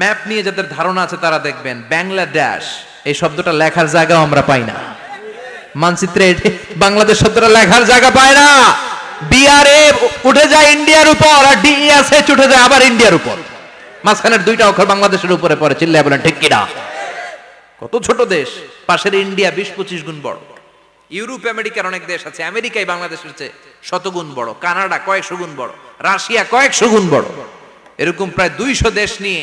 Map নিয়ে যাদের ধারণা আছে তারা দেখবেন, বাংলাদেশ, এই শব্দটা লেখার জায়গাও আমরা পাই না। মানচিত্রে বাংলাদেশ শব্দটা লেখার জায়গা পায় না। বিআরএ উঠে যায় ইন্ডিয়ার উপর আর ডিএসএচ উঠে যায় আবার ইন্ডিয়ার উপর। মাঝখানের দুইটা অক্ষর বাংলাদেশের উপরে পড়ে, চিল্লায় বলেন, ঠিক কিনা? কত ছোট দেশ, পাশের ইন্ডিয়া বিশ পঁচিশ গুণ বড়। ইউরোপ, আমেরিকার অনেক দেশ আছে আমেরিকায় বাংলাদেশের চেয়ে শতগুণ বড়, কানাডা কয়েকশো গুণ বড়, রাশিয়া কয়েকশো গুণ বড়। এরকম প্রায় দুইশো দেশ নিয়ে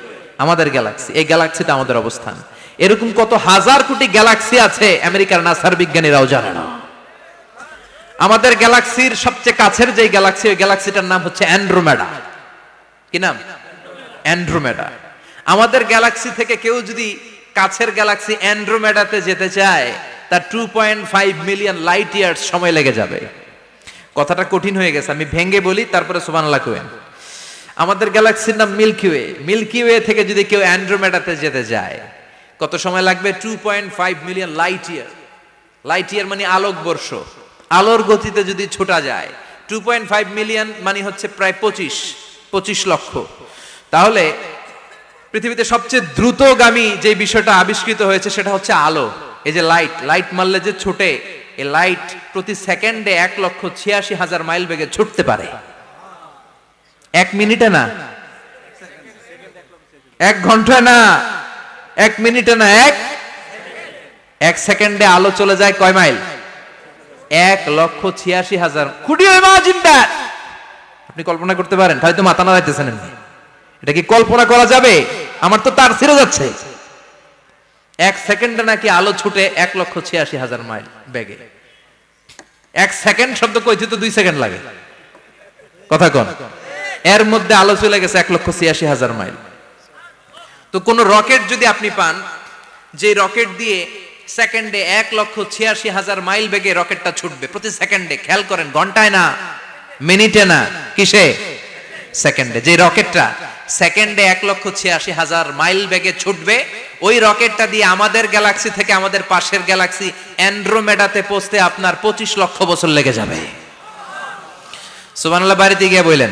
আমাদের গ্যালাক্সি এই গ্যালাক্সিতে আমাদের অবস্থান। এরকম কত হাজার কোটি গ্যালাক্সি আছে, আমেরিকার নাসার বিজ্ঞানীরাও জানে না। আমাদের গ্যালাক্সির সবচেয়ে কাছের যে গ্যালাক্সি ওই গ্যালাক্সিটার নাম হচ্ছে অ্যান্ড্রোমেডা কি নাম? অ্যান্ড্রোমেডা আমাদের গ্যালাক্সি থেকে কেউ যদি কাছের গ্যালাক্সি অ্যান্ড্রোমেডাতে যেতে চায়, তার two point five million light years সময় লেগে যাবে। কথাটা কঠিন হয়ে গেছে, আমি ভেঙ্গে বলি, তারপরে সুবানাল্লাহ কোয়েন আমাদের গ্যালাক্সির নাম মিল্কি ওয়ে। মিল্কি ওয়ে থেকে যদি কেউ অ্যান্ড্রোমেডাতে যেতে যায়, কত সময় লাগবে? Two point five million light year light year মানে আলোক বর্ষ। আলোর গতিতে যদি ছোটা যায় টু পয়েন্ট ফাইভ মিলিয়ন মানে হচ্ছে প্রায় পঁচিশ পঁচিশ লক্ষ। তাহলে পৃথিবীতে সবচেয়ে দ্রুতগামী যে বিষয়টা আবিষ্কৃত হয়েছে সেটা হচ্ছে আলো। এই যে লাইট লাইট মারলে যে ছোটে, এই লাইট প্রতি সেকেন্ডে এক লক্ষ ছিয়াশি হাজার মাইল বেগে ছুটতে পারে। এক মিনিটে না। এক ঘণ্টা না। এক মিনিটে না, এক। এক সেকেন্ডে আলো চলে যায় কয় মাইল? এক লক্ষ ছিয়াশি হাজার। আপনি কল্পনা করতে পারেন হয়তো মাথা নাড়াইতেছেন এমনি। এটা কি কল্পনা করা যাবে? আমার তো তার ছিঁড়ে যাচ্ছে। এক সেকেন্ডে নাকি আলো ছুটে এক লক্ষ ছিয়াশি হাজার মাইল ব্যাগে এক সেকেন্ড শব্দ কইতে তো দুই সেকেন্ড লাগে। কথা কন। এর মধ্যে আলো চলে গেছে এক লক্ষ ছিয়াশি হাজার মাইল। তো কোন রকেট যদি আপনি পান, যে রকেট দিয়ে সেকেন্ডে এক লক্ষ ছিয়াশি হাজার মাইল বেগে রকেটটা ছুটবে, প্রতি সেকেন্ডে, খেয়াল করেন, ঘন্টায় না, মিনিটে না, কিসে? সেকেন্ডে, যে রকেটটা সেকেন্ডে এক লক্ষ ছিয়াশি হাজার মাইল বেগে ছুটবে, ওই রকেটটা দিয়ে আমাদের গ্যালাক্সি থেকে আমাদের পাশের গ্যালাক্সি অ্যান্ড্রোমেডাতে পৌঁছতে আপনার পঁচিশ লক্ষ বছর লেগে যাবে। সুবহানাল্লাহ, বাড়িতে গিয়ে বললেন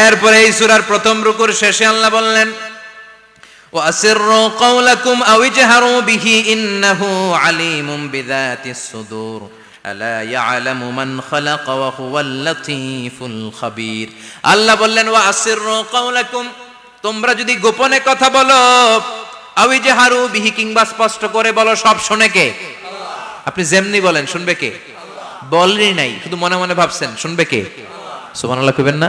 এরপরে এই সূরার প্রথম রুকুর শেষে আল্লাহ বললেন وأسروا قولكم أو اجهروا به إنه عليم بذات الصدور ألا يعلم من خلق وهو اللطيف الخبير আল্লাহ বললেন وأسروا قولكم তোমরা যদি গোপনে কথা বলো আও ইজহারু বিহি কিংবা স্পষ্ট করে বলো সব শুনে কে আপনি যেমনি বলেন শুনবে কে বলেনই নাই শুধু মনে মনে ভাবছেন শুনবে কে সুবহানাল্লাহ কইবেন না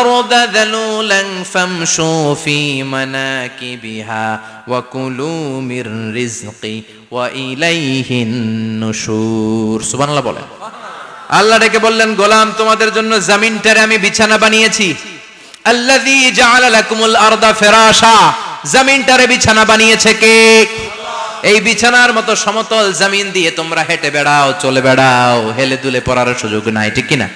আরদা যালুলান ফামশু ফি মানাকিবিহা ওয়া কুলু মির রিজকি ওয়া ইলাইহিন নুশুর সুবহানাল্লাহ বলেন। আল্লাহ ডেকে বললেন, গোলাম, তোমাদের জন্য জমিনটারে আমি বিছানা বানিয়েছি। আল্লাযী জাআলা লাকুমুল আরদা জমিনটারে বিছানা বানিয়েছে কে? এই বিছানার মতো সমতল জমিন দিয়ে তোমরা হেঁটে বেড়াও, চলে বেড়াও, হেলে দুলে পড়ার সুযোগ নাই, ঠিক কিনা?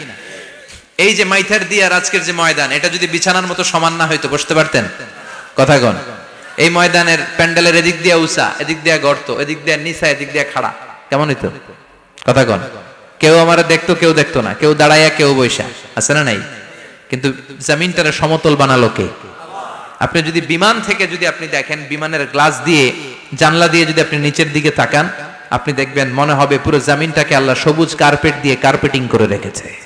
এই যে মাইথার দিয়ার আজকের যে ময়দান, এটা যদি বিছানার মতো সমান না হয়তো বসতে পারতেন? কথা কন। এই ময়দানের প্যান্ডেলের এদিক দিয়ে উষা, এদিক দিয়ে গর্ত, এদিক দিয়ে নিচা, এদিক দিয়ে খাড়া। কেমন হইতো? কথা কন। কেউ আমার দেখতো, কেউ দেখতো না। কেউ দাঁড়াইয়া, কেউ বৈশা আছে না নাই? কিন্তু জমিনটারে সমতল বানালো কে? আপনি যদি বিমান থেকে যদি আপনি দেখেন, বিমানের গ্লাস দিয়ে, জানলা দিয়ে যদি আপনি নিচের দিকে তাকান, আপনি দেখবেন মনে হবে পুরো জমিনটাকে আল্লাহ সবুজ কার্পেট দিয়ে কার্পেটিং করে রেখেছে।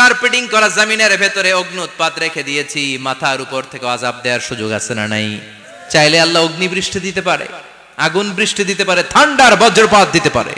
কার্পেটিং করা জামিনের ভেতরে অগ্নি উৎপাত রেখে দিয়েছি, মাথার উপর থেকে আজাব দেওয়ার সুযোগ আছে না নাই? চাইলে আল্লাহ অগ্নি বৃষ্টি দিতে পারে, আগুন বৃষ্টি দিতে পারে ঠান্ডার বজ্রপাত দিতে পারে।